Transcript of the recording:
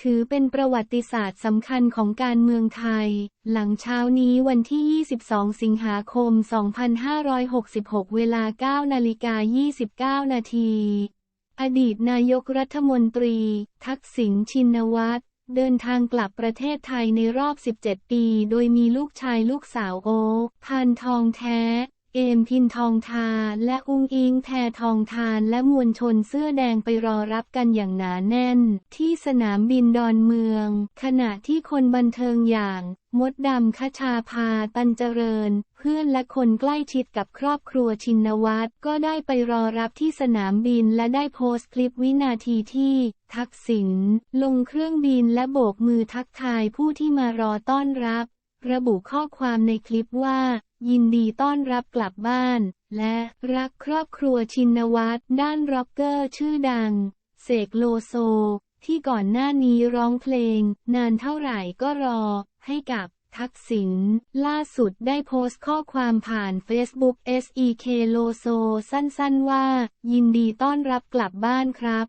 ถือเป็นประวัติศาสตร์สำคัญของการเมืองไทย หลังเช้านี้วันที่ 22 สิงหาคม 2566 เวลา 9 นาฬิกา 29 นาที อดีตนายกรัฐมนตรี ทักษิณชินวัตรเดินทางกลับประเทศไทยในรอบ 17 ปี โดยมีลูกชายลูกสาวโอคพันทองแท้ เอมพินทองทาและอุ้งอิงแพทองทานและมวลชนเสื้อแดงไปรอรับกันอย่างหนาแน่น ที่สนามบินดอนเมือง ขณะที่คนบันเทิงอย่าง มดดำคชาพาตันเจริญ เพื่อนและคนใกล้ชิดกับครอบครัวชินวัตรก็ได้ไปรอรับที่สนามบินและได้โพสต์คลิปวินาทีที่ ทักษิณลงเครื่องบินและโบกมือทักทายผู้ที่มารอต้อนรับ ระบุข้อความในคลิปว่า ยินดีต้อนรับกลับบ้าน และรักครอบครัวชินวัตรด้านร็อกเกอร์ชื่อดัง เสกโลโซ ที่ก่อนหน้านี้ร้องเพลง นานเท่าไหร่ก็รอ ให้กับทักษิณล่าสุดได้โพสต์ข้อความผ่าน Facebook SEK โลโซสั้นๆว่า ยินดีต้อนรับกลับบ้านครับ